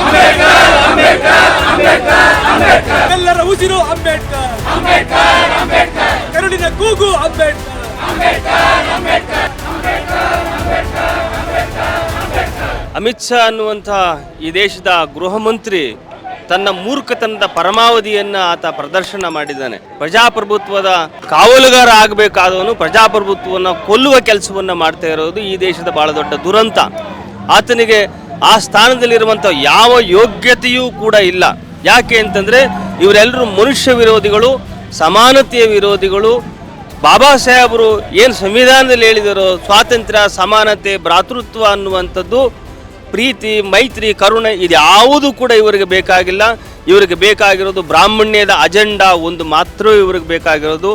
ಅಂಬೇಡ್ಕರ್ ಅಂಬೇಡ್ಕರ್ ಅಂಬೇಡ್ಕರ್ ಎಲ್ಲರ ಉಸಿರು ಅಂಬೇಡ್ಕರ್. ಕರುಳಿನ ಕೂಗು ಅಂಬೇಡ್ಕರ್. ಅಮಿತ್ ಶಾ ಅನ್ನುವಂಥ ಈ ದೇಶದ ಗೃಹ ಮಂತ್ರಿ ತನ್ನ ಮೂರ್ಖತನದ ಪರಮಾವಧಿಯನ್ನು ಆತ ಪ್ರದರ್ಶನ ಮಾಡಿದ್ದಾನೆ. ಪ್ರಜಾಪ್ರಭುತ್ವದ ಕಾವಲುಗಾರ ಆಗಬೇಕಾದವನು ಪ್ರಜಾಪ್ರಭುತ್ವವನ್ನು ಕೊಲ್ಲುವ ಕೆಲಸವನ್ನು ಮಾಡ್ತಾ ಇರೋದು ಈ ದೇಶದ ಬಹಳ ದೊಡ್ಡ ದುರಂತ. ಆತನಿಗೆ ಆ ಸ್ಥಾನದಲ್ಲಿರುವಂಥ ಯಾವ ಯೋಗ್ಯತೆಯೂ ಕೂಡ ಇಲ್ಲ. ಯಾಕೆ ಅಂತಂದ್ರೆ ಇವರೆಲ್ಲರೂ ಮನುಷ್ಯ ವಿರೋಧಿಗಳು, ಸಮಾನತೆಯ ವಿರೋಧಿಗಳು. ಬಾಬಾ ಸಾಹೇಬರು ಏನು ಸಂವಿಧಾನದಲ್ಲಿ ಹೇಳಿದರು ಸ್ವಾತಂತ್ರ್ಯ, ಸಮಾನತೆ, ಭ್ರಾತೃತ್ವ ಅನ್ನುವಂಥದ್ದು, ಪ್ರೀತಿ, ಮೈತ್ರಿ, ಕರುಣೆ ಇದ್ಯಾವುದು ಕೂಡ ಇವರಿಗೆ ಬೇಕಾಗಿಲ್ಲ. ಇವರಿಗೆ ಬೇಕಾಗಿರೋದು ಬ್ರಾಹ್ಮಣ್ಯದ ಅಜೆಂಡಾ ಒಂದು ಮಾತ್ರ ಇವರಿಗೆ ಬೇಕಾಗಿರೋದು.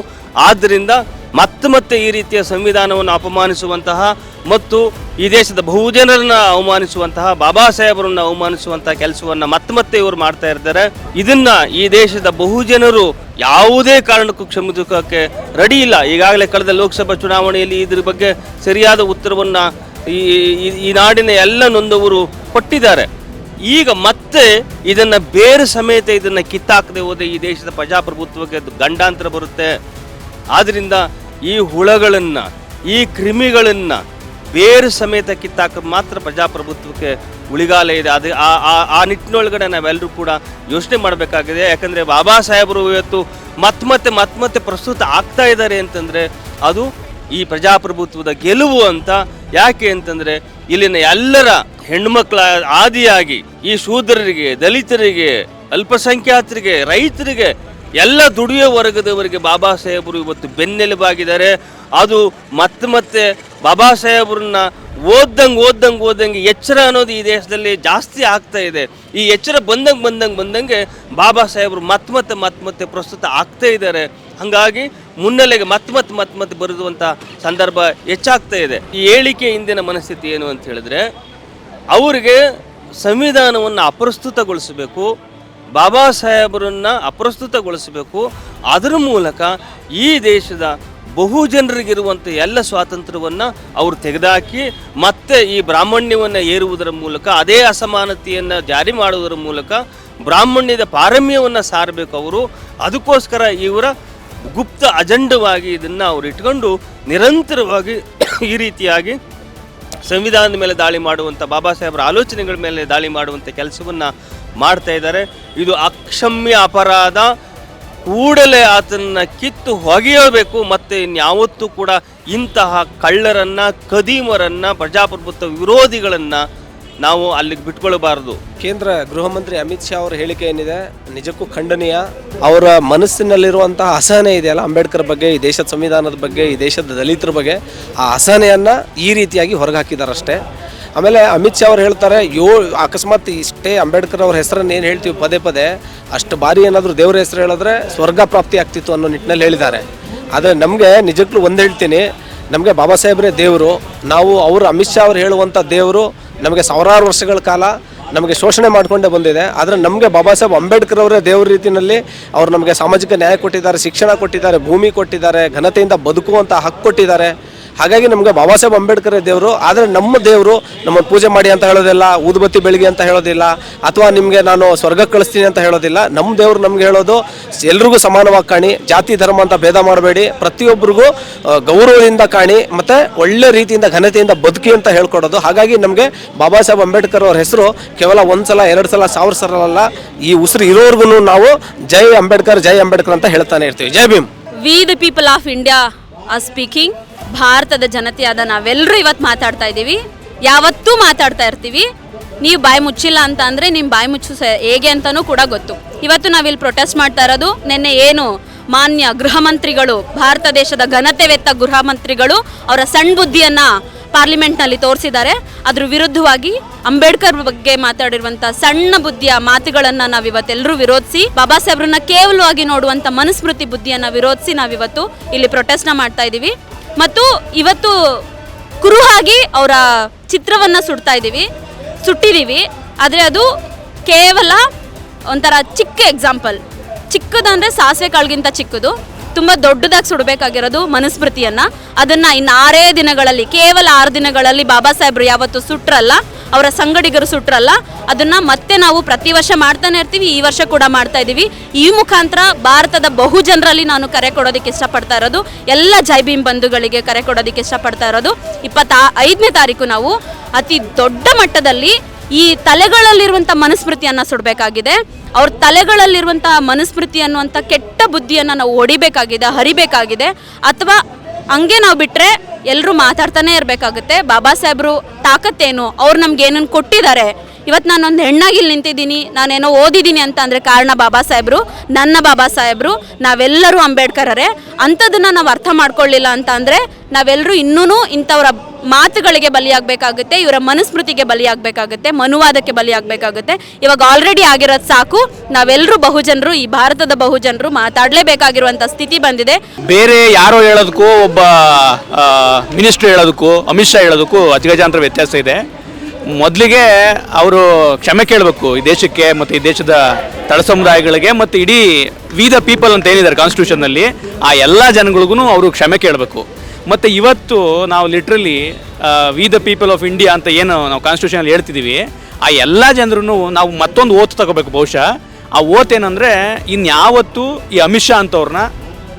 ಆದ್ದರಿಂದ ಮತ್ತೆ ಮತ್ತೆ ಈ ರೀತಿಯ ಸಂವಿಧಾನವನ್ನು ಅಪಮಾನಿಸುವಂತಹ ಮತ್ತು ಈ ದೇಶದ ಬಹುಜನರನ್ನ ಅವಮಾನಿಸುವಂತಹ ಬಾಬಾ ಸಾಹೇಬರನ್ನ ಅವಮಾನಿಸುವಂತಹ ಕೆಲಸವನ್ನ ಮತ್ತೆ ಮತ್ತೆ ಇವರು ಮಾಡ್ತಾ ಇರ್ತಾರೆ. ಇದನ್ನ ಈ ದೇಶದ ಬಹುಜನರು ಯಾವುದೇ ಕಾರಣಕ್ಕೂ ಕ್ಷಮಿಸೋಕೆ ರೆಡಿ ಇಲ್ಲ. ಈಗಾಗಲೇ ಕಳೆದ ಲೋಕಸಭಾ ಚುನಾವಣೆಯಲ್ಲಿ ಇದ್ರ ಬಗ್ಗೆ ಸರಿಯಾದ ಉತ್ತರವನ್ನ ಈ, ಈ- ನಾಡಿನ ಎಲ್ಲ ನೊಂದವರು ಕೊಟ್ಟಿದ್ದಾರೆ. ಈಗ ಮತ್ತೆ ಇದನ್ನ ಬೇರೆ ಸಮೇತ ಇದನ್ನ ಕಿತ್ತಾಕದೆ ಹೋದ್ರೆ ಈ ದೇಶದ ಪ್ರಜಾಪ್ರಭುತ್ವಕ್ಕೆ ಗಂಡಾಂತರ ಬರುತ್ತೆ. ಆದ್ರಿಂದ ಈ ಹುಳಗಳನ್ನು, ಈ ಕ್ರಿಮಿಗಳನ್ನು ಬೇರು ಸಮೇತ ಕಿತ್ತಾಕ ಮಾತ್ರ ಪ್ರಜಾಪ್ರಭುತ್ವಕ್ಕೆ ಉಳಿಗಾಲ ಇದೆ. ಅದು ಆ, ಆ- ನಿಟ್ಟಿನೊಳಗಡೆ ನಾವೆಲ್ಲರೂ ಕೂಡ ಯೋಚನೆ ಮಾಡಬೇಕಾಗಿದೆ. ಯಾಕಂದರೆ ಬಾಬಾ ಸಾಹೇಬರು ಇವತ್ತು ಮತ್ತೆ ಮತ್ತೆ ಪ್ರಸ್ತುತ ಆಗ್ತಾ ಇದ್ದಾರೆ ಅಂತಂದರೆ ಅದು ಈ ಪ್ರಜಾಪ್ರಭುತ್ವದ ಗೆಲುವು ಅಂತ. ಯಾಕೆ ಅಂತಂದರೆ ಇಲ್ಲಿನ ಎಲ್ಲರ ಹೆಣ್ಮಕ್ಳ ಆದಿಯಾಗಿ ಈ ಶೂದ್ರರಿಗೆ, ದಲಿತರಿಗೆ, ಅಲ್ಪಸಂಖ್ಯಾತರಿಗೆ, ರೈತರಿಗೆ ಎಲ್ಲ ದುಡಿಯೋ ವರ್ಗದವರಿಗೆ ಬಾಬಾ ಸಾಹೇಬರು ಇವತ್ತು ಬೆನ್ನೆಲುಬಾಗಿದ್ದಾರೆ. ಅದು ಮತ್ತೆ ಮತ್ತೆ ಬಾಬಾ ಸಾಹೇಬ್ರನ್ನ ಓದ್ದಂಗೆ ಓದ್ದಂಗೆ ಓದಂಗೆ ಎಚ್ಚರ ಅನ್ನೋದು ಈ ದೇಶದಲ್ಲಿ ಜಾಸ್ತಿ ಆಗ್ತಾ ಇದೆ. ಈ ಎಚ್ಚರ ಬಂದಂಗೆ ಬಂದಂಗೆ ಬಂದಂಗೆ ಬಾಬಾ ಸಾಹೇಬರು ಮತ್ತೆ ಮತ್ತೆ ಮತ್ತೆ ಮತ್ತೆ ಪ್ರಸ್ತುತ ಆಗ್ತಾ ಇದ್ದಾರೆ. ಹಾಗಾಗಿ ಮುನ್ನೆಲೆಗೆ ಮತ್ತೆ ಮತ್ತೆ ಮತ್ತೆ ಮತ್ತೆ ಬರೆದುವಂಥ ಸಂದರ್ಭ ಹೆಚ್ಚಾಗ್ತಾ ಇದೆ. ಈ ಹೇಳಿಕೆ ಹಿಂದಿನ ಮನಸ್ಥಿತಿ ಏನು ಅಂತ ಹೇಳಿದ್ರೆ, ಅವರಿಗೆ ಸಂವಿಧಾನವನ್ನು ಅಪ್ರಸ್ತುತಗೊಳಿಸಬೇಕು. ಬಾಬಾ ಸಾಹೇಬರನ್ನು ಅಪ್ರಸ್ತುತಗೊಳಿಸಬೇಕು. ಅದರ ಮೂಲಕ ಈ ದೇಶದ ಬಹುಜನರಿಗಿರುವಂಥ ಎಲ್ಲ ಸ್ವಾತಂತ್ರ್ಯವನ್ನು ಅವರು ತೆಗೆದುಹಾಕಿ ಮತ್ತೆ ಈ ಬ್ರಾಹ್ಮಣ್ಯವನ್ನು ಏರುವುದರ ಮೂಲಕ, ಅದೇ ಅಸಮಾನತೆಯನ್ನು ಜಾರಿ ಮಾಡುವುದರ ಮೂಲಕ ಬ್ರಾಹ್ಮಣ್ಯದ ಪಾರಮ್ಯವನ್ನು ಸಾರಬೇಕು ಅವರು. ಅದಕ್ಕೋಸ್ಕರ ಇವರ ಗುಪ್ತ ಅಜೆಂಡವಾಗಿ ಇದನ್ನು ಅವರು ಇಟ್ಕೊಂಡು ನಿರಂತರವಾಗಿ ಈ ರೀತಿಯಾಗಿ ಸಂವಿಧಾನದ ಮೇಲೆ ದಾಳಿ ಮಾಡುವಂಥ ಬಾಬಾ ಸಾಹೇಬರ ಆಲೋಚನೆಗಳ ಮೇಲೆ ದಾಳಿ ಮಾಡುವಂಥ ಕೆಲಸವನ್ನು ಮಾಡ್ತಾ ಇದ್ದಾರೆ. ಇದು ಅಕ್ಷಮ್ಯ ಅಪರಾಧ. ಕೂಡಲೇ ಆತನ್ನ ಕಿತ್ತು ಹೊಗೆಯಬೇಕು ಮತ್ತೆ ಇನ್ಯಾವತ್ತೂ ಕೂಡ ಇಂತಹ ಕಳ್ಳರನ್ನ, ಕದೀಮರನ್ನ, ಪ್ರಜಾಪ್ರಭುತ್ವ ವಿರೋಧಿಗಳನ್ನ ನಾವು ಅಲ್ಲಿಗೆ ಬಿಟ್ಕೊಳ್ಬಾರದು. ಕೇಂದ್ರ ಗೃಹ ಮಂತ್ರಿ ಅಮಿತ್ ಶಾ ಅವರ ಹೇಳಿಕೆ ಏನಿದೆ? ನಿಜಕ್ಕೂ ಖಂಡನೀಯ. ಅವರ ಮನಸ್ಸಿನಲ್ಲಿರುವಂತಹ ಅಸಹನೆ ಇದೆಯಲ್ಲ ಅಂಬೇಡ್ಕರ್ ಬಗ್ಗೆ, ಈ ದೇಶದ ಸಂವಿಧಾನದ ಬಗ್ಗೆ, ಈ ದೇಶದ ದಲಿತರ ಬಗ್ಗೆ. ಆ ಅಸಹನೆಯನ್ನು ಈ ರೀತಿಯಾಗಿ ಹೊರಗೆ ಹಾಕಿದಾರಷ್ಟೇ ಆಮೇಲೆ ಅಮಿತ್ ಶಾ ಅವ್ರು ಹೇಳ್ತಾರೆ, ಯೋ, ಅಕಸ್ಮಾತ್ ಇಷ್ಟೇ ಅಂಬೇಡ್ಕರ್ ಅವ್ರ ಹೆಸರನ್ನು ಏನು ಹೇಳ್ತೀವಿ ಪದೇ ಪದೇ, ಅಷ್ಟು ಬಾರಿ ಏನಾದರೂ ದೇವರ ಹೆಸರು ಹೇಳಿದ್ರೆ ಸ್ವರ್ಗ ಪ್ರಾಪ್ತಿ ಆಗ್ತಿತ್ತು ಅನ್ನೋ ನಿಟ್ಟಿನಲ್ಲಿ ಹೇಳಿದ್ದಾರೆ. ಆದರೆ ನಮಗೆ ನಿಜಕ್ಕೂ ಒಂದು ಹೇಳ್ತೀನಿ, ನಮಗೆ ಬಾಬಾ ಸಾಹೇಬ್ರೇ ದೇವರು, ನಾವು ಅವರು ಅಮಿತ್ ಶಾ ಅವ್ರು ಹೇಳುವಂಥ ದೇವರು ನಮಗೆ ಸಾವಿರಾರು ವರ್ಷಗಳ ಕಾಲ ನಮಗೆ ಶೋಷಣೆ ಮಾಡಿಕೊಂಡೇ ಬಂದಿದೆ. ಆದರೆ ನಮಗೆ ಬಾಬಾ ಸಾಹೇಬ್ ಅಂಬೇಡ್ಕರ್ ಅವರೇ ದೇವ್ರ ರೀತಿಯಲ್ಲಿ ಅವ್ರು ನಮಗೆ ಸಾಮಾಜಿಕ ನ್ಯಾಯ ಕೊಟ್ಟಿದ್ದಾರೆ, ಶಿಕ್ಷಣ ಕೊಟ್ಟಿದ್ದಾರೆ, ಭೂಮಿ ಕೊಟ್ಟಿದ್ದಾರೆ, ಘನತೆಯಿಂದ ಬದುಕುವಂಥ ಹಕ್ಕು ಕೊಟ್ಟಿದ್ದಾರೆ. ಹಾಗಾಗಿ ನಮಗೆ ಬಾಬಾ ಸಾಹೇಬ್ ಅಂಬೇಡ್ಕರ್ ದೇವರು, ಆದರೆ ನಮ್ಮ ದೇವರು ನಮ್ಮನ್ನು ಪೂಜೆ ಮಾಡಿ ಅಂತ ಹೇಳೋದಿಲ್ಲ, ಊದುಬತ್ತಿ ಬೆಳಗ್ಗೆ ಅಂತ ಹೇಳೋದಿಲ್ಲ, ಅಥವಾ ನಿಮಗೆ ನಾನು ಸ್ವರ್ಗಕ್ಕೆ ಕಳಿಸ್ತೀನಿ ಅಂತ ಹೇಳೋದಿಲ್ಲ. ನಮ್ಮ ದೇವರು ನಮ್ಗೆ ಹೇಳೋದು ಎಲ್ರಿಗೂ ಸಮಾನವಾಗಿ ಕಾಣಿ, ಜಾತಿ ಧರ್ಮ ಅಂತ ಭೇದ ಮಾಡಬೇಡಿ ಪ್ರತಿಯೊಬ್ಬರಿಗೂ ಗೌರವದಿಂದ ಕಾಣಿ, ಮತ್ತು ಒಳ್ಳೆ ರೀತಿಯಿಂದ, ಘನತೆಯಿಂದ ಬದುಕಿ ಅಂತ ಹೇಳ್ಕೊಡೋದು. ಹಾಗಾಗಿ ನಮಗೆ ಬಾಬಾ ಸಾಹೇಬ್ ಅಂಬೇಡ್ಕರ್ ಅವ್ರ ಹೆಸರು ಕೇವಲ ಒಂದು ಸಲ ಎರಡು ಸಲ, ಸಾವಿರ ಸಲ ಈ ಉಸಿರು ಇರೋರ್ಗು ನಾವು ಜೈ ಅಂಬೇಡ್ಕರ್ ಜೈ ಅಂಬೇಡ್ಕರ್ ಅಂತ ಹೇಳ್ತಾನೆ ಇರ್ತೀವಿ. Jai Bhim. We the people of India are speaking ಭಾರತದ ಜನತೆಯಾದ ನಾವೆಲ್ಲರೂ ಇವತ್ತು ಮಾತಾಡ್ತಾ ಇದ್ದೀವಿ. ಯಾವತ್ತೂ ಮಾತಾಡ್ತಾ ಇರ್ತೀವಿ. ನೀವು ಬಾಯಿ ಮುಚ್ಚಿಲ್ಲ ಅಂತ ಅಂದರೆ ನಿಮ್ಮ ಬಾಯಿ ಮುಚ್ಚು ಸ, ಹೇಗೆ ಅಂತಲೂ ಕೂಡ ಗೊತ್ತು. ಇವತ್ತು ನಾವಿಲ್ಲಿ ಪ್ರೊಟೆಸ್ಟ್ ಮಾಡ್ತಾ ಇರೋದು. ನಿನ್ನೆ ಏನು ಮಾನ್ಯ ಗೃಹ ಮಂತ್ರಿಗಳು, ಭಾರತ ದೇಶದ ಘನತೆವೆತ್ತ ಗೃಹ ಮಂತ್ರಿಗಳು ಅವರ ಸಣ್ಣ ಬುದ್ಧಿಯನ್ನು ಪಾರ್ಲಿಮೆಂಟ್ನಲ್ಲಿ ತೋರಿಸಿದ್ದಾರೆ. ಅದ್ರ ವಿರುದ್ಧವಾಗಿ ಅಂಬೇಡ್ಕರ್ ಬಗ್ಗೆ ಮಾತಾಡಿರುವಂಥ ಸಣ್ಣ ಬುದ್ಧಿಯ ಮಾತುಗಳನ್ನು ನಾವು ಇವತ್ತೆಲ್ಲರೂ ವಿರೋಧಿಸಿ, ಬಾಬಾ ಸಾಹೇಬ್ರನ್ನ ಕೇವಲವಾಗಿ ನೋಡುವಂಥ ಮನುಸ್ಮೃತಿ ಬುದ್ಧಿಯನ್ನು ವಿರೋಧಿಸಿ ನಾವಿವತ್ತು ಇಲ್ಲಿ ಪ್ರೊಟೆಸ್ಟ್ನ ಮಾಡ್ತಾ ಇದ್ದೀವಿ. ಮತ್ತು ಇವತ್ತು ಕುರುಹಾಗಿ ಅವರ ಚಿತ್ರವನ್ನು ಸುಡ್ತಾ ಇದ್ದೀವಿ, ಸುಟ್ಟಿದ್ದೀವಿ. ಆದರೆ ಅದು ಕೇವಲ ಒಂಥರ ಚಿಕ್ಕ ಎಕ್ಸಾಂಪಲ್ ಚಿಕ್ಕದಂದರೆ ಸಾಸಿವೆ ಕಾಳಿಗಿಂತ ಚಿಕ್ಕದು. ತುಂಬ ದೊಡ್ಡದಾಗಿ ಸುಡಬೇಕಾಗಿರೋದು ಮನುಸ್ಮೃತಿಯನ್ನು. ಅದನ್ನು ಇನ್ನು ಆರೇ ದಿನಗಳಲ್ಲಿ, ಕೇವಲ ಆರು ದಿನಗಳಲ್ಲಿ ಬಾಬಾ ಸಾಹೇಬ್ರು ಯಾವತ್ತು ಸುಟ್ರಲ್ಲ. ಅವರ ಸಂಗಡಿಗರು ಸುಟ್ರಲ್ಲ, ಅದನ್ನ ಮತ್ತೆ ನಾವು ಪ್ರತಿ ವರ್ಷ ಮಾಡ್ತಾನೆ ಇರ್ತೀವಿ, ಈ ವರ್ಷ ಕೂಡ ಮಾಡ್ತಾ ಇದ್ದೀವಿ ಈ ಮುಖಾಂತರ ಭಾರತದ ಬಹು ಜನರಲ್ಲಿ ನಾನು ಕರೆ ಕೊಡೋದಕ್ಕೆ ಇಷ್ಟಪಡ್ತಾ ಇರೋದು, ಎಲ್ಲ ಜೈ ಭೀಮ್ ಬಂಧುಗಳಿಗೆ ಕರೆ ಕೊಡೋದಕ್ಕೆ ಇಷ್ಟಪಡ್ತಾ ಇರೋದು. ಇಪ್ಪತ್ತ ಐದನೇ ತಾರೀಕು ನಾವು ಅತಿ ದೊಡ್ಡ ಮಟ್ಟದಲ್ಲಿ ಈ ತಲೆಗಳಲ್ಲಿರುವಂಥ ಮನುಸ್ಮೃತಿಯನ್ನು ಸುಡಬೇಕಾಗಿದೆ. ಅವ್ರ ತಲೆಗಳಲ್ಲಿರುವಂಥ ಮನುಸ್ಮೃತಿ ಅನ್ನುವಂಥ ಕೆಟ್ಟ ಬುದ್ಧಿಯನ್ನು ನಾವು ಹೊಡಿಬೇಕಾಗಿದೆ, ಹರಿಬೇಕಾಗಿದೆ, ಅಥವಾ ಹಂಗೆ ನಾವು ಬಿಟ್ಟರೆ ಎಲ್ಲರೂ ಮಾತಾಡ್ತಾನೆ ಇರಬೇಕಾಗುತ್ತೆ. ಬಾಬಾ ಸಾಹೇಬ್ರು ತಾಕತ್ತೇನು? ಅವ್ರು ನಮ್ಗೆ ಏನನ್ನು ಕೊಟ್ಟಿದ್ದಾರೆ? ಇವತ್ತು ನಾನೊಂದು ಹೆಣ್ಣಾಗಿ ಇಲ್ಲಿ ನಿಂತಿದ್ದೀನಿ, ನಾನೇನೋ ಓದಿದ್ದೀನಿ ಅಂತ ಅಂದರೆ ಕಾರಣ ಬಾಬಾ ಸಾಹೇಬರು, ನನ್ನ ಬಾಬಾ ಸಾಹೇಬರು, ನಾವೆಲ್ಲರೂ ಅಂಬೇಡ್ಕರರೇ. ಅಂಥದ್ದನ್ನು ನಾವು ಅರ್ಥ ಮಾಡ್ಕೊಳ್ಳಿಲ್ಲ ಅಂತ ಅಂದರೆ ನಾವೆಲ್ಲರೂ ಇನ್ನೂ ಇಂಥವರ ಮಾತುಗಳಿಗೆ ಬಲಿಯಾಗಬೇಕಾಗುತ್ತೆ, ಇವರ ಮನುಸ್ಮೃತಿಗೆ ಬಲಿಯಾಗಬೇಕಾಗುತ್ತೆ, ಮನುವಾದಕ್ಕೆ ಬಲಿಯಾಗಬೇಕಾಗುತ್ತೆ. ಇವಾಗ ಆಲ್ರೆಡಿ ಆಗಿರೋದು ಸಾಕು ನಾವೆಲ್ಲರೂ ಬಹುಜನರು, ಈ ಭಾರತದ ಬಹುಜನರು ಮಾತಾಡಲೇಬೇಕಾಗಿರುವಂಥ ಸ್ಥಿತಿ ಬಂದಿದೆ. ಬೇರೆ ಯಾರೋ ಹೇಳೋದಕ್ಕೂ ಒಬ್ಬ ಮಿನಿಸ್ಟರ್ ಹೇಳೋದಕ್ಕೂ, ಅಮಿತ್ ಶಾ ಹೇಳೋದಕ್ಕೂ ಅತಿಗಜಾಂತರ ವ್ಯತ್ಯಾಸ ಇದೆ. ಮೊದಲಿಗೆ ಅವರು ಕ್ಷಮೆ ಕೇಳಬೇಕು ಈ ದೇಶಕ್ಕೆ ಮತ್ತು ಈ ದೇಶದ ತಳ ಸಮುದಾಯಗಳಿಗೆ ಮತ್ತು ಇಡೀ ವಿ ದ ಪೀಪಲ್ ಅಂತ ಏನಿದ್ದಾರೆ ಕಾನ್ಸ್ಟಿಟ್ಯೂಷನ್ನಲ್ಲಿ ಆ ಎಲ್ಲ ಜನಗಳಿಗೂ ಅವರು ಕ್ಷಮೆ ಕೇಳಬೇಕು. ಮತ್ತು ಇವತ್ತು ನಾವು literally we the people of India ಅಂತ ಏನು ನಾವು ಕಾನ್ಸ್ಟಿಟ್ಯೂಷನಲ್ಲಿ ಹೇಳ್ತಿದ್ದೀವಿ, ಆ ಎಲ್ಲ ಜನರೂ ನಾವು ಮತ್ತೊಂದು ಓತ್ ತಗೋಬೇಕು ಬಹುಶಃ. ಆ ಓತ್ ಏನಂದರೆ ಇನ್ಯಾವತ್ತೂ ಈ ಅಮಿತ್ ಶಾ ಅಂತವ್ರನ್ನ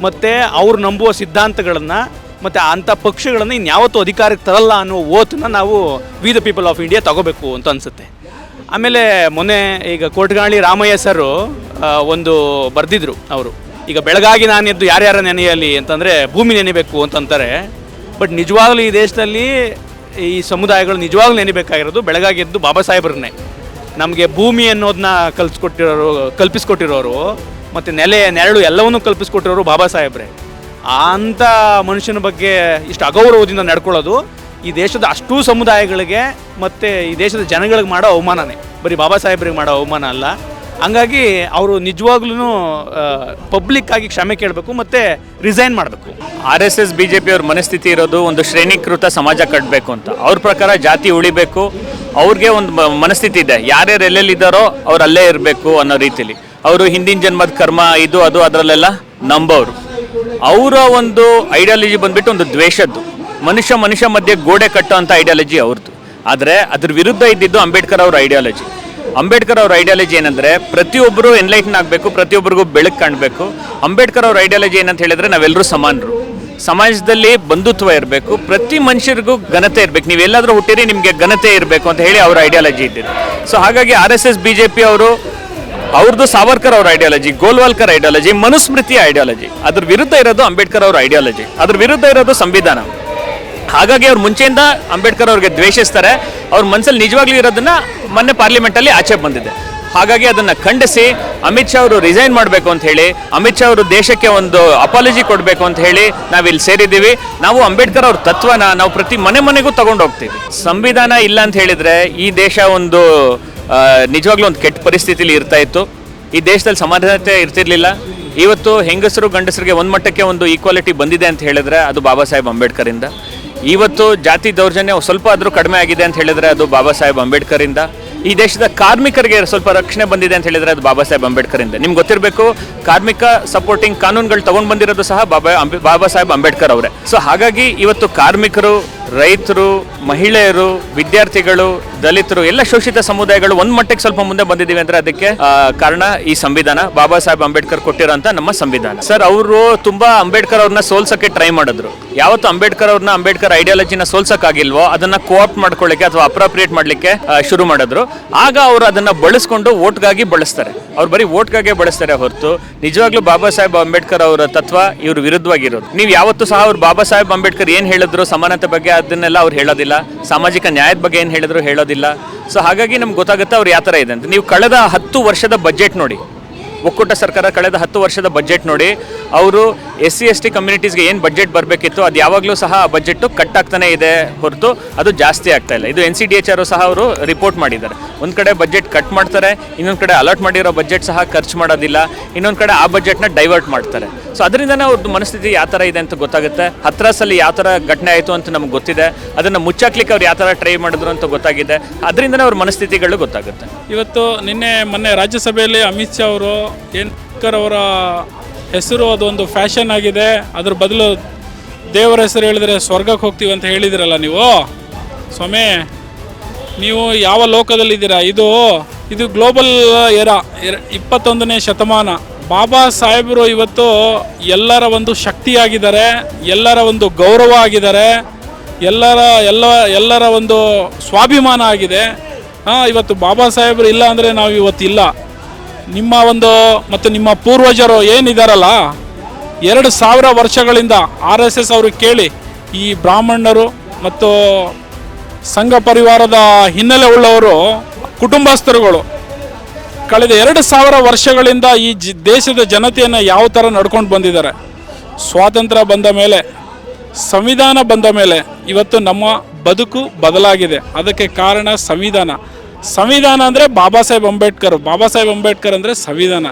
ಮತ್ತು ಅವ್ರು ನಂಬುವ ಸಿದ್ಧಾಂತಗಳನ್ನು ಮತ್ತು ಅಂಥ ಪಕ್ಷಗಳನ್ನು ಇನ್ಯಾವತ್ತೂ ಅಧಿಕಾರಕ್ಕೆ ತರಲ್ಲ ಅನ್ನೋ ಓತನ್ನ ನಾವು we the people of India ತಗೋಬೇಕು ಅಂತ ಅನಿಸುತ್ತೆ. ಆಮೇಲೆ ಮೊನ್ನೆ ಈಗ ಕೋಟ್ಗಾಳಿ ರಾಮಯ್ಯ ಸರು ಒಂದು ಬರೆದಿದ್ರು ಅವರು. ಈಗ ಬೆಳಗಾಗಿ ನಾನು ಎದ್ದು ಯಾರ್ಯಾರ ನೆನೆಯಲಿ ಅಂತಂದರೆ ಭೂಮಿ ನೆನೆಬೇಕು ಅಂತಂತಾರೆ ಬಟ್ ನಿಜವಾಗ್ಲೂ ಈ ದೇಶದಲ್ಲಿ ಈ ಸಮುದಾಯಗಳು ನಿಜವಾಗ್ಲೂ ನೆನೆಬೇಕಾಗಿರೋದು ಬೆಳಗಾಗಿ ಎದ್ದು ಬಾಬಾ ಸಾಹೇಬ್ರನ್ನೇ. ನಮಗೆ ಭೂಮಿ ಅನ್ನೋದನ್ನ ಕಲ್ಸ್ಕೊಟ್ಟಿರೋರು, ಕಲ್ಪಿಸ್ಕೊಟ್ಟಿರೋರು, ಮತ್ತು ನೆಲೆ, ನೆರಳು ಎಲ್ಲವನ್ನೂ ಕಲ್ಪಿಸ್ಕೊಟ್ಟಿರೋರು ಬಾಬಾ ಸಾಹೇಬ್ರೆ. ಅಂಥ ಮನುಷ್ಯನ ಬಗ್ಗೆ ಇಷ್ಟು ಅಗೌರವದಿಂದ ನಡ್ಕೊಳ್ಳೋದು ಈ ದೇಶದ ಅಷ್ಟೂ ಸಮುದಾಯಗಳಿಗೆ ಮತ್ತು ಈ ದೇಶದ ಜನಗಳಿಗೆ ಮಾಡೋ ಅವಮಾನನೇ. ಬರೀ ಬಾಬಾ ಸಾಹೇಬ್ರಿಗೆ ಮಾಡೋ ಅವಮಾನ ಅಲ್ಲ. ಹಂಗಾಗಿ ಅವರು ನಿಜವಾಗ್ಲೂ ಪಬ್ಲಿಕ್ ಆಗಿ ಕ್ಷಮೆ ಕೇಳಬೇಕು ಮತ್ತು ರಿಸೈನ್ ಮಾಡಬೇಕು. R S S B J ಪಿಯವ್ರ ಮನಸ್ಥಿತಿ ಇರೋದು ಒಂದು ಶ್ರೇಣೀಕೃತ ಸಮಾಜ ಕಟ್ಟಬೇಕು ಅಂತ. ಅವ್ರ ಪ್ರಕಾರ ಜಾತಿ ಉಳಿಬೇಕು. ಅವ್ರಿಗೆ ಒಂದು ಮನಸ್ಥಿತಿ ಇದೆ. ಯಾರ್ಯಾರು ಎಲ್ಲೆಲ್ಲಿದ್ದಾರೋ ಅವ್ರು ಅಲ್ಲೇ ಇರಬೇಕು ಅನ್ನೋ ರೀತಿಲಿ. ಅವರು ಹಿಂದಿನ ಜನ್ಮದ ಕರ್ಮ, ಇದು, ಅದು, ಅದರಲ್ಲೆಲ್ಲ ನಂಬೋರು ಅವರ ಒಂದು ಐಡಿಯಾಲಜಿ ಬಂದ್ಬಿಟ್ಟು ಒಂದು ದ್ವೇಷದ್ದು. ಮನುಷ್ಯ ಮನುಷ್ಯ ಮಧ್ಯೆ ಗೋಡೆ ಕಟ್ಟೋ ಅಂತ ಐಡಿಯಾಲಜಿ ಅವ್ರದ್ದು ಆದರೆ ಅದ್ರ ವಿರುದ್ಧ ಇದ್ದಿದ್ದು ಅಂಬೇಡ್ಕರ್ ಅವ್ರ ಐಡಿಯಾಲಜಿ ಅಂಬೇಡ್ಕರ್ ಅವ್ರ ಐಡಿಯಾಲಜಿ ಏನಂದ್ರೆ ಪ್ರತಿಯೊಬ್ಬರು ಎನ್ಲೈಟನ್ ಆಗಬೇಕು ಪ್ರತಿಯೊಬ್ಬರಿಗೂ ಬೆಳಕು ಕಾಣಬೇಕು. ಅಂಬೇಡ್ಕರ್ ಅವ್ರ ಐಡಿಯಾಲಜಿ ಏನಂತ ಹೇಳಿದ್ರೆ ನಾವೆಲ್ಲರೂ ಸಮಾನರು. ಸಮಾಜದಲ್ಲಿ ಬಂಧುತ್ವ ಇರಬೇಕು, ಪ್ರತಿ ಮನುಷ್ಯರಿಗೂ ಘನತೆ ಇರಬೇಕು. ನೀವೆಲ್ಲಾದ್ರೂ ಹುಟ್ಟಿರಿ, ನಿಮಗೆ ಘನತೆ ಇರಬೇಕು ಅಂತ ಹೇಳಿ ಅವ್ರ ಐಡಿಯಾಲಜಿ ಇದ್ದಿದ್ದು. ಸೊ ಹಾಗಾಗಿ R S S B J P ಅವರು ಅವ್ರದ್ದು ಸಾವರ್ಕರ್ ಅವ್ರ ideology Golwalkar ideology Manusmriti ideology ಅದ್ರ ವಿರುದ್ಧ ಇರೋದು ಅಂಬೇಡ್ಕರ್ ಅವ್ರ ಐಡಿಯಾಲಜಿ ಅದ್ರ ವಿರುದ್ಧ ಇರೋದು ಸಂವಿಧಾನ. ಹಾಗಾಗಿ ಅವ್ರು ಮುಂಚೆಯಿಂದ ಅಂಬೇಡ್ಕರ್ ಅವ್ರಿಗೆ ದ್ವೇಷಿಸ್ತಾರೆ. ಅವ್ರ ಮನಸ್ಸಲ್ಲಿ ನಿಜವಾಗ್ಲೂ ಇರೋದನ್ನ ಮೊನ್ನೆ ಪಾರ್ಲಿಮೆಂಟಲ್ಲಿ ಆಚೆ ಬಂದಿದೆ. ಹಾಗಾಗಿ ಅದನ್ನ ಖಂಡಿಸಿ ಅಮಿತ್ ಶಾ ಅವರು ರಿಸೈನ್ ಮಾಡಬೇಕು ಅಂತ ಹೇಳಿ, ಅಮಿತ್ ಶಾ ಅವರು ದೇಶಕ್ಕೆ ಒಂದು ಅಪಾಲಜಿ ಕೊಡಬೇಕು ಅಂತ ಹೇಳಿ ನಾವಿಲ್ಲಿ ಸೇರಿದ್ದೀವಿ. ನಾವು ಅಂಬೇಡ್ಕರ್ ಅವ್ರ ತತ್ವನ ನಾವು ಪ್ರತಿ ಮನೆ ಮನೆಗೂ ತಗೊಂಡು ಹೋಗ್ತೀವಿ ಸಂವಿಧಾನ ಇಲ್ಲ ಅಂತ ಹೇಳಿದ್ರೆ ಈ ದೇಶ ಒಂದು ನಿಜವಾಗ್ಲೂ ಒಂದು ಕೆಟ್ಟ ಪರಿಸ್ಥಿತಿಲಿ ಇರ್ತಾ ಇತ್ತು. ಈ ದೇಶದಲ್ಲಿ ಸಮಾನತೆ ಇರ್ತಿರ್ಲಿಲ್ಲ. ಇವತ್ತು ಹೆಂಗಸರು ಗಂಡಸರಿಗೆ ಒಂದು ಮಟ್ಟಕ್ಕೆ ಒಂದು ಈಕ್ವಾಲಿಟಿ ಬಂದಿದೆ ಅಂತ ಹೇಳಿದ್ರೆ ಅದು ಬಾಬಾ ಸಾಹೇಬ್ ಅಂಬೇಡ್ಕರಿಂದ. ಇವತ್ತು ಜಾತಿ ದೌರ್ಜನ್ಯ ಸ್ವಲ್ಪ ಆದರೂ ಕಡಿಮೆ ಆಗಿದೆ ಅಂತ ಹೇಳಿದ್ರೆ ಅದು ಬಾಬಾ ಸಾಹೇಬ್ ಅಂಬೇಡ್ಕರಿಂದ. ಈ ದೇಶದ ಕಾರ್ಮಿಕರಿಗೆ ಸ್ವಲ್ಪ ರಕ್ಷಣೆ ಬಂದಿದೆ ಅಂತ ಹೇಳಿದ್ರೆ ಅದು ಬಾಬಾ ಸಾಹೇಬ್ ಅಂಬೇಡ್ಕರಿಂದ. ನಿಮ್ಗೆ ಗೊತ್ತಿರಬೇಕು, ಕಾರ್ಮಿಕ ಸಪೋರ್ಟಿಂಗ್ ಕಾನೂನುಗಳು ತಗೊಂಡು ಬಂದಿರೋದು ಸಹ ಬಾಬಾ ಬಾಬಾ ಸಾಹೇಬ್ ಅಂಬೇಡ್ಕರ್ ಅವರೇ. ಸೊ ಹಾಗಾಗಿ ಇವತ್ತು ಕಾರ್ಮಿಕರು, ರೈತರು, ಮಹಿಳೆಯರು, ವಿದ್ಯಾರ್ಥಿಗಳು ದಲಿತರು ಎಲ್ಲ ಶೋಷಿತ ಸಮುದಾಯಗಳು ಒಂದ್ ಮಟ್ಟಕ್ಕೆ ಸ್ವಲ್ಪ ಮುಂದೆ ಬಂದಿದ್ದೀವಿ ಅಂದ್ರೆ ಅದಕ್ಕೆ ಕಾರಣ ಈ ಸಂವಿಧಾನ. ಬಾಬಾ ಸಾಹೇಬ್ ಅಂಬೇಡ್ಕರ್ ಕೊಟ್ಟಿರೋಂಥ ನಮ್ಮ ಸಂವಿಧಾನ. ಸರ್, ಅವರು ತುಂಬಾ ಅಂಬೇಡ್ಕರ್ ಅವ್ರನ್ನ ಸೋಲ್ಸಕ್ಕೆ ಟ್ರೈ ಮಾಡಿದ್ರು. ಯಾವತ್ತು ಅಂಬೇಡ್ಕರ್ ಅವ್ರನ್ನ ಅಂಬೇಡ್ಕರ್ ಐಡಿಯಾಲಜಿನ ಸೋಲ್ಸಕ್ಕಾಗಿಲ್ವೋ, ಅದನ್ನ ಕೋಆಪ್ಟ್ ಮಾಡ್ಕೊಳ್ಳಿಕ್ಕೆ ಅಥವಾ ಅಪ್ರಾಪ್ರಿಯೇಟ್ ಮಾಡ್ಲಿಕ್ಕೆ ಶುರು ಮಾಡಿದ್ರು. ಆಗ ಅವರು ಅದನ್ನ ಬಳಸ್ಕೊಂಡು ಓಟ್ಗಾಗಿ ಬಳಸ್ತಾರೆ. ಅವ್ರು ಬರೀ ಓಟ್ಗಾಗೆ ಬಳಸ್ತಾರೆ ಹೊರತು, ನಿಜವಾಗ್ಲೂ ಬಾಬಾ ಸಾಹೇಬ್ ಅಂಬೇಡ್ಕರ್ ಅವರ ತತ್ವ ಇವ್ರ ವಿರುದ್ಧವಾಗಿರೋದು. ನೀವು ಯಾವತ್ತೂ ಸಹ ಅವ್ರು ಬಾಬಾ ಸಾಹೇಬ್ ಅಂಬೇಡ್ಕರ್ ಏನ್ ಹೇಳಿದ್ರು, ಸಮಾನತೆ ಬಗ್ಗೆ ಅದನ್ನೆಲ್ಲ ಅವ್ರು ಹೇಳೋದಿಲ್ಲ. ಸಾಮಾಜಿಕ ನ್ಯಾಯದ ಬಗ್ಗೆ ಏನ್ ಹೇಳಿದ್ರು ಹೇಳೋದಿಲ್ಲ ಸೊ ಹಾಗಾಗಿ ನಮ್ಗೆ ಗೊತ್ತಾಗುತ್ತೆ ಅವ್ರು ಯಾವ ಥರ ಇದೆ ಅಂತ. ನೀವು ಕಳೆದ ಹತ್ತು ವರ್ಷದ ಬಜೆಟ್ ನೋಡಿ. ಒಕ್ಕೂಟ ಸರ್ಕಾರ ಕಳೆದ ಹತ್ತು ವರ್ಷದ ಬಜೆಟ್ ನೋಡಿ, ಅವರು ಎಸ್ ಸಿ ಎಸ್ ಟಿ ಕಮ್ಯುನಿಟೀಸ್ಗೆ ಏನು ಬಜೆಟ್ ಬರಬೇಕಿತ್ತು, ಅದು ಯಾವಾಗಲೂ ಸಹ ಆ ಬಜೆಟ್ಟು ಕಟ್ ಆಗ್ತಾನೆ ಇದೆ ಹೊರತು ಅದು ಜಾಸ್ತಿ ಆಗ್ತಾ ಇಲ್ಲ. ಇದು N C D H R ಸಹ ಅವರು ರಿಪೋರ್ಟ್ ಮಾಡಿದ್ದಾರೆ. ಒಂದು ಕಡೆ ಬಜೆಟ್ ಕಟ್ ಮಾಡ್ತಾರೆ, ಇನ್ನೊಂದು ಕಡೆ ಅಲರ್ಟ್ ಮಾಡಿರೋ ಬಜೆಟ್ ಸಹ ಖರ್ಚು ಮಾಡೋದಿಲ್ಲ, ಇನ್ನೊಂದು ಕಡೆ ಆ ಬಜೆಟ್ನ ಡೈವರ್ಟ್ ಮಾಡ್ತಾರೆ. ಸೊ ಅದರಿಂದನೇ ಅವ್ರದ್ದು ಮನಸ್ಥಿತಿ ಯಾವ ಥರ ಇದೆ ಅಂತ ಗೊತ್ತಾಗುತ್ತೆ. ಹತ್ರಾಸಲ್ಲಿ ಯಾವ ಥರ ಘಟನೆ ಆಯಿತು ಅಂತ ನಮ್ಗೆ ಗೊತ್ತಿದೆ. ಅದನ್ನು ಮುಚ್ಚಾಕ್ಲಿಕ್ಕೆ ಅವ್ರು ಯಾವ ಥರ ಟ್ರೈ ಮಾಡಿದ್ರು ಅಂತ ಗೊತ್ತಾಗಿದೆ. ಅದರಿಂದನೇ ಅವ್ರ ಮನಸ್ಥಿತಿಗಳು ಗೊತ್ತಾಗುತ್ತೆ. ಇವತ್ತು ನಿನ್ನೆ ಮೊನ್ನೆ ರಾಜ್ಯಸಭೆಯಲ್ಲಿ ಅಮಿತ್ ಶಾ ಅವರು ಏನು ಅವರ ಹೆಸರು ಅದೊಂದು ಫ್ಯಾಷನ್ ಆಗಿದೆ. ಅದ್ರ ಬದಲು ದೇವರ ಹೆಸರು ಹೇಳಿದ್ರೆ ಸ್ವರ್ಗಕ್ಕೆ ಹೋಗ್ತೀವಿ ಅಂತ ಹೇಳಿದಿರಲ್ಲ ನೀವು? ಸ್ವಾಮಿ, ನೀವು ಯಾವ ಲೋಕದಲ್ಲಿದ್ದೀರಾ? ಇದು ಇದು ಗ್ಲೋಬಲ್ ಎರ- ಇಪ್ಪತ್ತೊಂದನೇ ಶತಮಾನ. ಬಾಬಾ ಸಾಹೇಬರು ಇವತ್ತು ಎಲ್ಲರ ಒಂದು ಶಕ್ತಿಯಾಗಿದ್ದಾರೆ, ಎಲ್ಲರ ಒಂದು ಗೌರವ ಆಗಿದ್ದಾರೆ, ಎಲ್ಲರ, ಎಲ್ಲ, ಎಲ್ಲರ ಒಂದು ಸ್ವಾಭಿಮಾನ ಆಗಿದೆ. ಹಾಂ, ಇವತ್ತು ಬಾಬಾ ಸಾಹೇಬರು ಇಲ್ಲ ಅಂದರೆ ನಾವು ಇವತ್ತಿಲ್ಲ ನಿಮ್ಮ ಒಂದು ಮತ್ತು ನಿಮ್ಮ ಪೂರ್ವಜರು ಏನಿದಾರಲ್ಲ, ಎರಡು ಸಾವಿರ ವರ್ಷಗಳಿಂದ ಆರ್ ಎಸ್ ಎಸ್ ಅವರು ಕೇಳಿ ಈ ಬ್ರಾಹ್ಮಣರು ಮತ್ತು ಸಂಘ ಪರಿವಾರದ ಹಿನ್ನೆಲೆ ಉಳ್ಳವರು, ಕುಟುಂಬಸ್ಥರುಗಳು, ಕಳೆದ ಎರಡು ಸಾವಿರ ವರ್ಷಗಳಿಂದ ಈ ಜಿ, ದೇಶದ ಜನತೆಯನ್ನು ಯಾವ ಥರ ನಡ್ಕೊಂಡು ಬಂದಿದ್ದಾರೆ. ಸ್ವಾತಂತ್ರ್ಯ ಬಂದ ಮೇಲೆ, ಸಂವಿಧಾನ ಬಂದ ಮೇಲೆ ಇವತ್ತು ನಮ್ಮ ಬದುಕು ಬದಲಾಗಿದೆ. ಅದಕ್ಕೆ ಕಾರಣ ಸಂವಿಧಾನ. ಸಂವಿಧಾನ ಅಂದರೆ ಬಾಬಾ ಸಾಹೇಬ್ ಅಂಬೇಡ್ಕರ್. ಬಾಬಾ ಸಾಹೇಬ್ ಅಂಬೇಡ್ಕರ್ ಅಂದರೆ ಸಂವಿಧಾನ.